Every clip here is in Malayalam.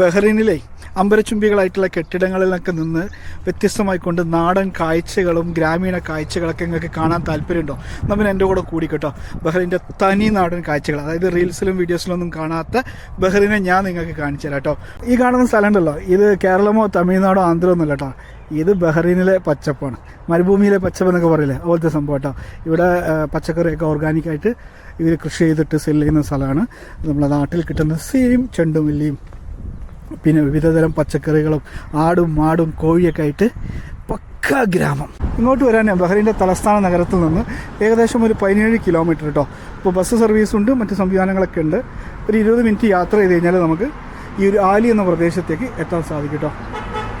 ബഹ്റൈനിലെ അമ്പരച്ചുംബികളായിട്ടുള്ള കെട്ടിടങ്ങളിലൊക്കെ നിന്ന് വ്യത്യസ്തമായിക്കൊണ്ട് നാടൻ കാഴ്ചകളും ഗ്രാമീണ കാഴ്ചകളൊക്കെ നിങ്ങൾക്ക് കാണാൻ താല്പര്യമുണ്ടോ? നമ്മൾ എന്റെ കൂടെ കൂടി കേട്ടോ. ബഹ്റൈന്റെ തനി നാടൻ കാഴ്ചകൾ അതായത് റീൽസിലും വീഡിയോസിലും ഒന്നും കാണാത്ത ബഹ്റൈനെ ഞാൻ നിങ്ങൾക്ക് കാണിച്ചു തരാം കേട്ടോ. ഈ കാണുന്ന സ്ഥലം ഉണ്ടല്ലോ ഇത് കേരളമോ തമിഴ്നാടോ ആന്ധ്രയോ ഒന്നുമല്ല കേട്ടോ. ഇത് ബഹ്റൈനിലെ പച്ചപ്പാണ് മരുഭൂമിയിലെ പച്ചപ്പ് എന്നൊക്കെ പറയില്ലേ അതുപോലത്തെ സംഭവം കേട്ടോ. ഇവിടെ പച്ചക്കറിയൊക്കെ ഓർഗാനിക്കായിട്ട് ഇവർ കൃഷി ചെയ്തിട്ട് സെല്ല് ചെയ്യുന്ന സ്ഥലമാണ്. നമ്മുടെ നാട്ടിൽ കിട്ടുന്ന സെയിം ചെണ്ടുമല്ലിയും പിന്നെ വിവിധതരം പച്ചക്കറികളും ആടും മാടും കോഴിയൊക്കെ ആയിട്ട് പക്ക ഗ്രാമം. ഇങ്ങോട്ട് വരാൻ ബഹ്റൈന്റെ തലസ്ഥാന നഗരത്തിൽ നിന്ന് ഏകദേശം ഒരു പതിനേഴ് കിലോമീറ്റർ കേട്ടോ ഇപ്പോൾ ബസ് സർവീസ് ഉണ്ട് മറ്റ് സംവിധാനങ്ങളൊക്കെ ഉണ്ട്. ഒരു ഇരുപത് മിനിറ്റ് യാത്ര ചെയ്ത് കഴിഞ്ഞാൽ നമുക്ക് ഈ ഒരു ആലി എന്ന പ്രദേശത്തേക്ക് എത്താൻ സാധിക്കും കേട്ടോ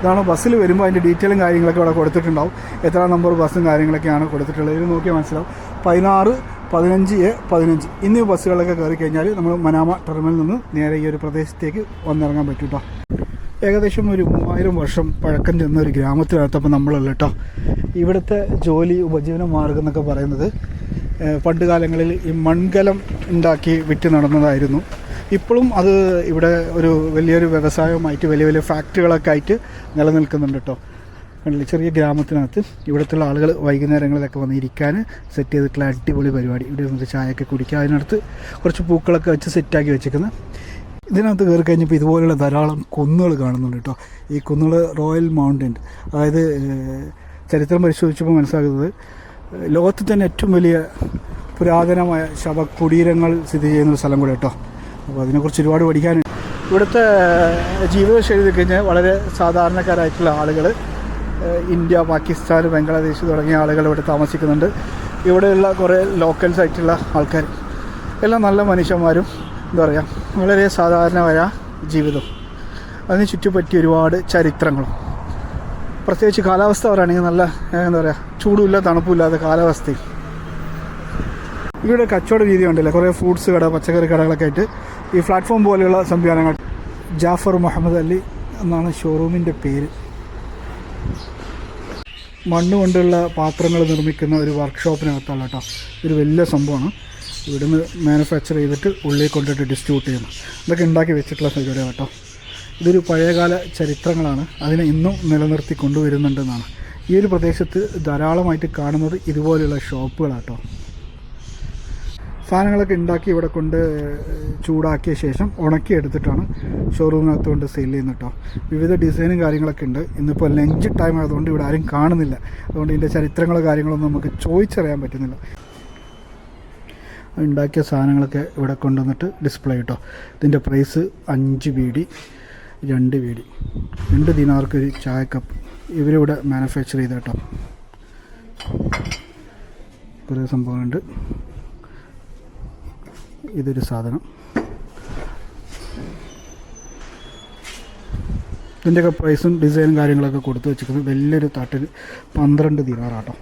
ഇതാണ് ബസ്സിൽ വരുമ്പോൾ അതിന്റെ ഡീറ്റെയിലും കാര്യങ്ങളൊക്കെ ഇവിടെ കൊടുത്തിട്ടുണ്ടാവും. എത്ര നമ്പർ ബസ്സും കാര്യങ്ങളൊക്കെയാണ് കൊടുത്തിട്ടുള്ളത്. ഇത് നോക്കിയാൽ മനസ്സിലാവും. പതിനാറ് പതിനഞ്ച് എ പതിനഞ്ച്. എന്നീ ബസ്സുകളൊക്കെ കയറി കഴിഞ്ഞാൽ നമ്മൾ മനാമ ടെർമിനലിൽ നിന്ന് നേരെ ഈ ഒരു പ്രദേശത്തേക്ക് വന്നിറങ്ങാൻ പറ്റും കേട്ടോ ഏകദേശം ഒരു മൂവായിരം വർഷം പഴക്കം ചെന്ന ഒരു ഗ്രാമത്തിനകത്തപ്പോൾ നമ്മളുള്ള കേട്ടോ ഇവിടുത്തെ ജോലി ഉപജീവന മാർഗം എന്നൊക്കെ പറയുന്നത് പണ്ട് കാലങ്ങളിൽ ഈ മൺകലം ഉണ്ടാക്കി വിറ്റ് നടന്നതായിരുന്നു. ഇപ്പോഴും അത് ഇവിടെ ഒരു വലിയൊരു വ്യവസായമായിട്ട് വലിയ വലിയ ഫാക്ടറികളൊക്കെ ആയിട്ട് നിലനിൽക്കുന്നുണ്ട് കേട്ടോ കണ്ടില്ലേ? ചെറിയ ഗ്രാമത്തിനകത്ത് ഇവിടുത്തെ ആളുകൾ വൈകുന്നേരങ്ങളിലൊക്കെ വന്ന് ഇരിക്കാൻ സെറ്റ് ചെയ്തിട്ടുള്ള അടിപൊളി പരിപാടി. ഇവിടെ വന്നിട്ട് ചായയൊക്കെ കുടിക്കുക. അതിനടുത്ത് കുറച്ച് പൂക്കളൊക്കെ വെച്ച് സെറ്റാക്കി വെച്ചിരിക്കുന്നത് ഇതിനകത്ത് കയറി കഴിഞ്ഞപ്പോൾ ഇതുപോലെയുള്ള ധാരാളം കുന്നുകൾ കാണുന്നുണ്ട് കേട്ടോ. ഈ കുന്നുകൾ റോയൽ മൗണ്ടൻ അതായത് ചരിത്രം പരിശോധിച്ചപ്പോൾ മനസ്സിലാക്കുന്നത് ലോകത്ത് ലോകത്തിൽ തന്നെ ഏറ്റവും വലിയ പുരാതനമായ ശവകുടീരങ്ങൾ സ്ഥിതി ചെയ്യുന്ന ഒരു സ്ഥലം കൂടെ കേട്ടോ. അപ്പോൾ അതിനെക്കുറിച്ച് ഒരുപാട് പഠിക്കാനുണ്ട്. ഇവിടുത്തെ ജീവിതശൈലി കഴിഞ്ഞാൽ വളരെ സാധാരണക്കാരായിട്ടുള്ള ആളുകൾ ഇന്ത്യ പാകിസ്ഥാൻ ബംഗ്ലാദേശ് തുടങ്ങിയ ആളുകൾ ഇവിടെ താമസിക്കുന്നുണ്ട്. ഇവിടെയുള്ള കുറേ ലോക്കൽസ് ആയിട്ടുള്ള ആൾക്കാർ. എല്ലാം നല്ല മനുഷ്യന്മാരും എന്താ പറയുക വളരെ സാധാരണമായ ജീവിതം. അതിന് ചുറ്റുപറ്റി ഒരുപാട് ചരിത്രങ്ങളും. പ്രത്യേകിച്ച് കാലാവസ്ഥ പറയുകയാണെങ്കിൽ നല്ല എന്താ പറയുക ചൂടുമില്ല തണുപ്പില്ലാത്ത കാലാവസ്ഥയും. ഇവിടെ കച്ചവട രീതി ഉണ്ടല്ലോ കുറേ ഫ്രൂട്ട്സ് കട പച്ചക്കറി കടകളൊക്കെ ആയിട്ട് ഈ പ്ലാറ്റ്ഫോം പോലെയുള്ള സംവിധാനങ്ങൾ. ജാഫർ മുഹമ്മദ് അലി എന്നാണ് ഷോറൂമിന്റെ പേര്. മണ്ണ് കൊണ്ടുള്ള പാത്രങ്ങൾ നിർമ്മിക്കുന്ന ഒരു വർക്ക്ഷോപ്പിനകത്താണ് കേട്ടോ. ഇതൊരു വലിയ സംഭവമാണ്. ഇവിടുന്ന് മാനുഫാക്ചർ ചെയ്തിട്ട് ഉള്ളിൽ കൊണ്ടിട്ട് ഡിസ്ട്രിബ്യൂട്ട് ചെയ്യുന്നു. ഇതൊക്കെ ഉണ്ടാക്കി വെച്ചിട്ടുള്ള സൗകര്യം കേട്ടോ. ഇതൊരു പഴയകാല ചരിത്രങ്ങളാണ്. അതിനെ ഇന്നും നിലനിർത്തി കൊണ്ടുവരുന്നുണ്ടെന്നാണ്. ഈ ഒരു പ്രദേശത്ത് ധാരാളമായിട്ട് കാണുന്നത് ഇതുപോലെയുള്ള ഷോപ്പുകളാണ് കേട്ടോ. സാധനങ്ങളൊക്കെ ഉണ്ടാക്കി ഇവിടെ കൊണ്ട് ചൂടാക്കിയ ശേഷം ഉണക്കി എടുത്തിട്ടാണ് ഷോറൂമിനകത്ത് കൊണ്ട് സെയിൽ ചെയ്യുന്നത് കേട്ടോ വിവിധ ഡിസൈനും കാര്യങ്ങളൊക്കെ ഉണ്ട്. ഇന്നിപ്പോൾ ലഞ്ച് ടൈം ആയതുകൊണ്ട് ഇവിടെ ആരും കാണുന്നില്ല. അതുകൊണ്ട് ഇതിന്റെ ചരിത്രങ്ങളോ കാര്യങ്ങളൊന്നും നമുക്ക് ചോദിച്ചറിയാൻ പറ്റുന്നില്ല. ഉണ്ടാക്കിയ സാധനങ്ങളൊക്കെ ഇവിടെ കൊണ്ടുവന്നിട്ട് ഡിസ്പ്ലേ കേട്ടോ ഇതിന്റെ പ്രൈസ് അഞ്ച് ബീഡി രണ്ട് ബീഡി രണ്ട് ദിനാർക്ക് ഒരു ചായ കപ്പ് ഇവരിവിടെ മാനുഫാക്ചർ ചെയ്ത കേട്ടോ കുറേ സംഭവങ്ങളുണ്ട്. ഇതൊരു സാധനം. ഇതിന്റെയൊക്കെ പ്രൈസും ഡിസൈനും കാര്യങ്ങളൊക്കെ കൊടുത്തു വെച്ചിരിക്കുന്നത് വലിയൊരു തട്ടിൽ പന്ത്രണ്ട് ദിനാറാട്ടോ.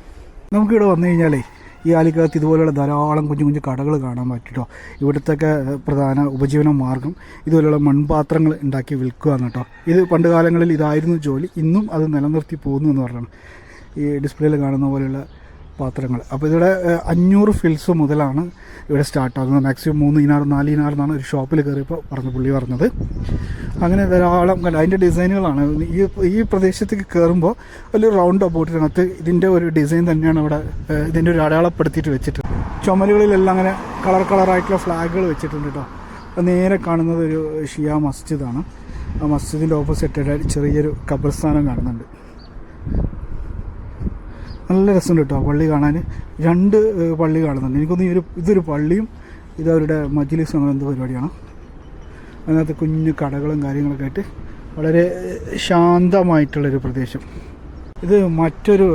നമുക്കിവിടെ വന്നു കഴിഞ്ഞാലേ ഈ ആലിക്കകത്ത് ഇതുപോലെയുള്ള ധാരാളം കുഞ്ഞു കുഞ്ഞു കടകൾ കാണാൻ പറ്റും കേട്ടോ ഇവിടുത്തെയൊക്കെ പ്രധാന ഉപജീവന മാർഗം ഇതുപോലെയുള്ള മൺപാത്രങ്ങൾ ഉണ്ടാക്കി വിൽക്കുക എന്ന് കേട്ടോ ഇത് പണ്ട് കാലങ്ങളിൽ ഇതായിരുന്നു ജോലി ഇന്നും അത് നിലനിർത്തി പോകുന്നു എന്ന് പറഞ്ഞാണ് ഈ ഡിസ്പ്ലേയിൽ കാണുന്ന പോലെയുള്ള പാത്രങ്ങൾ. അപ്പോൾ ഇതിവിടെ അഞ്ഞൂറ് ഫിൽസ് മുതലാണ് ഇവിടെ സ്റ്റാർട്ടാകുന്നത് മാക്സിമം മൂന്ന് ഇനാർ നാല് ഇനാർ എന്നാണ് ഒരു ഷോപ്പിൽ കയറിയപ്പോൾ പറഞ്ഞു പുള്ളി പറഞ്ഞത്. അങ്ങനെ ധാരാളം കണ്ട. അതിന്റെ ഡിസൈനുകളാണ് ഈ ഈ പ്രദേശത്തേക്ക് കയറുമ്പോൾ വലിയൊരു റൗണ്ട് അബോട്ടിനകത്ത് ഇതിന്റെ ഒരു ഡിസൈൻ തന്നെയാണ് ഇവിടെ ഇതിന്റെ ഒരു അടയാളപ്പെടുത്തിയിട്ട് വെച്ചിട്ട് ചുമലുകളിലെല്ലാം അങ്ങനെ കളർ കളറായിട്ടുള്ള ഫ്ലാഗുകൾ വെച്ചിട്ടുണ്ട് കേട്ടോ നേരെ കാണുന്നത് ഒരു ഷിയ മസ്ജിദാണ് ആ മസ്ജിദിന്റെ ഓപ്പോസിറ്റ് ചെറിയൊരു ഖബർസ്ഥാനം കാണുന്നുണ്ട്. നല്ല രസമുണ്ട് കേട്ടോ പള്ളി കാണാൻ. രണ്ട് പള്ളി കാണുന്നുണ്ട്. എനിക്കൊന്ന് ഈ ഒരു ഇതൊരു പള്ളിയും ഇത് അവരുടെ മജ്ലിസ് അങ്ങനെ എന്തോ പരിപാടിയാണ്. അതിനകത്ത് കുഞ്ഞു കടകളും കാര്യങ്ങളൊക്കെ ആയിട്ട് വളരെ ശാന്തമായിട്ടുള്ളൊരു പ്രദേശം. ഇത് മറ്റൊരു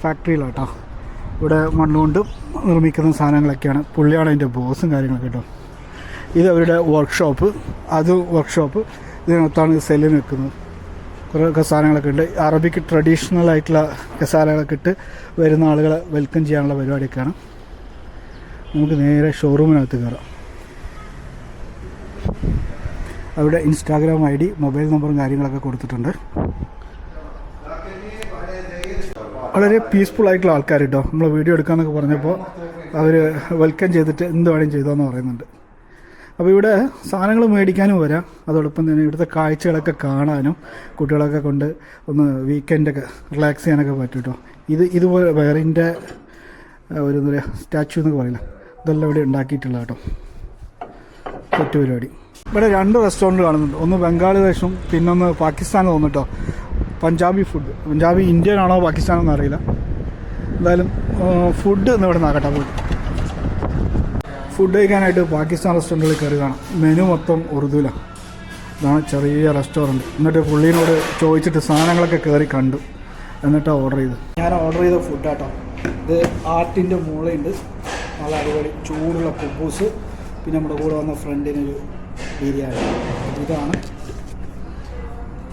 ഫാക്ടറിയിലാട്ടോ. ഇവിടെ മണ്ണുകൊണ്ട് നിർമ്മിക്കുന്ന സാധനങ്ങളൊക്കെയാണ്. പുള്ളിയാണ് അതിന്റെ ബോസും കാര്യങ്ങളൊക്കെ കേട്ടോ. ഇത് അവരുടെ വർക്ക്ഷോപ്പ് അത് വർക്ക്ഷോപ്പ് ഇതിനകത്താണ് സെല്ലിന് വെക്കുന്നത്. കുറേ കസാലകളൊക്കെ ഉണ്ട്. അറബിക്ക് ട്രഡീഷണൽ ആയിട്ടുള്ള കസാലകളൊക്കെ ഇട്ട് വരുന്ന ആളുകളെ വെൽക്കം ചെയ്യാനുള്ള പരിപാടിയൊക്കെയാണ്. നമുക്ക് നേരെ ഷോറൂമിനകത്ത് കയറാം. അവിടെ ഇൻസ്റ്റാഗ്രാം ഐ ഡി മൊബൈൽ നമ്പറും കാര്യങ്ങളൊക്കെ കൊടുത്തിട്ടുണ്ട്. വളരെ പീസ്ഫുൾ ആയിട്ടുള്ള ആൾക്കാർ കേട്ടോ നമ്മൾ വീഡിയോ എടുക്കാമെന്നൊക്കെ പറഞ്ഞപ്പോൾ അവർ വെൽക്കം ചെയ്തിട്ട് എന്ത് വേണേലും ചെയ്തോന്ന് പറയുന്നുണ്ട്. അപ്പോൾ ഇവിടെ സാധനങ്ങൾ മേടിക്കാനും വരാം. അതോടൊപ്പം തന്നെ ഇവിടുത്തെ കാഴ്ചകളൊക്കെ കാണാനും കുട്ടികളൊക്കെ കൊണ്ട് ഒന്ന് വീക്കെൻഡൊക്കെ റിലാക്സ് ചെയ്യാനൊക്കെ പറ്റും കേട്ടോ ഇത് ഇതുപോലെ വേറിന്റെ ഒരു എന്താ പറയുക സ്റ്റാച്ചു എന്നൊക്കെ പറയില്ല? ഇതെല്ലാം ഇവിടെ ഉണ്ടാക്കിയിട്ടുള്ള കേട്ടോ സെറ്റ് പരിപാടി. ഇവിടെ രണ്ട് റെസ്റ്റോറന്റ് കാണുന്നുണ്ട്. ഒന്ന് ബംഗാളി റൈസും പിന്നൊന്ന് പാകിസ്ഥാൻ തോന്നിട്ടോ പഞ്ചാബി ഫുഡ് പഞ്ചാബി ഇന്ത്യൻ ആണോ പാകിസ്ഥാനോ എന്നറിയില്ല. എന്തായാലും ഫുഡ് ഇന്ന് ഇവിടെ നിന്നാകട്ടെ പോയി ഫുഡ് കഴിക്കാനായിട്ട് പാകിസ്ഥാൻ റെസ്റ്റോറന്റിൽ കയറി കാണാം. മെനു മൊത്തം ഉറുദുലാണ് ഇതാണ് ചെറിയ റെസ്റ്റോറന്റ് എന്നിട്ട് പുള്ളീനോട് ചോദിച്ചിട്ട് സാധനങ്ങളൊക്കെ കയറി കണ്ടു. എന്നിട്ടാണ് ഓർഡർ ചെയ്തത്. ഞാൻ ഓർഡർ ചെയ്ത ഫുഡ് ഫുഡാട്ടോ ഇത് ആർട്ടിന്റെ മൂളയുണ്ട് നല്ല അടിപൊളി ചൂടുള്ള കുബൂസ്. പിന്നെ നമ്മുടെ കൂടെ വന്ന ഫ്രണ്ടിനൊരു ബിരിയാണി. ഇതാണ്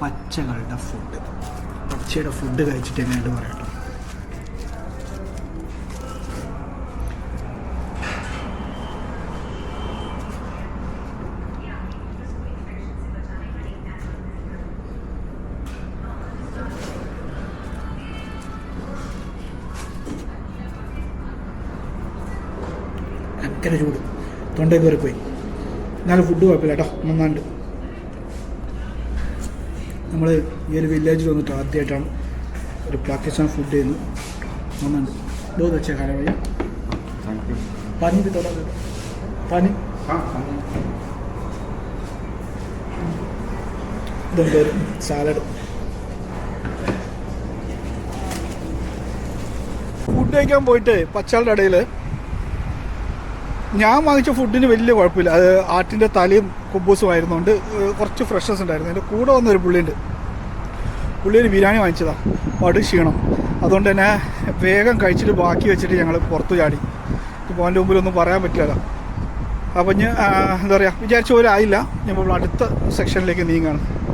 പച്ചകളുടെ ഫുഡ് പച്ചയുടെ ഫുഡ് കഴിച്ചിട്ട് എങ്ങനെയുണ്ട് പറയട്ടോ. ഭയങ്കര ചൂട്. തൊണ്ടയിൽ പോയി. എന്നാലും ഫുഡ് കുഴപ്പമില്ല കേട്ടോ നന്നാണ്ട്. നമ്മൾ ഈ ഒരു വില്ലേജിൽ വന്നിട്ട് ആദ്യമായിട്ടാണ് ഒരു പാക്കിസ്ഥാൻ ഫുഡ് ചെയ്യുന്നു നന്നാണ്ട്. ബഹു വെച്ചാൽ കാലവഴി പനി പനി? ഇതുണ്ട് സാലഡ് ഫുഡ് കഴിക്കാൻ പോയിട്ട് പച്ചാളുടെ ഇടയിൽ ഞാൻ വാങ്ങിച്ച ഫുഡിന് വലിയ കുഴപ്പമില്ല. അത് ആട്ടിന്റെ തലയും കുബൂസും ആയിരുന്നുകൊണ്ട് കുറച്ച് ഫ്രഷ്നസ് ഉണ്ടായിരുന്നു. എന്റെ കൂടെ വന്നൊരു പുള്ളിയുണ്ട്. പുള്ളി ഒരു ബിരിയാണി വാങ്ങിച്ചതാണ് പടു ക്ഷീണം. അതുകൊണ്ട് തന്നെ വേഗം കഴിച്ചിട്ട് ബാക്കി വെച്ചിട്ട് ഞങ്ങൾ പുറത്തു ചാടി. ഇപ്പോൾ അവന്റെ മുമ്പിലൊന്നും പറയാൻ പറ്റില്ല അപ്പം ഞാൻ എന്താ പറയുക വിചാരിച്ച പോലെ ആയില്ല. നമ്മൾ അടുത്ത സെക്ഷനിലേക്ക് നീങ്ങാണ്.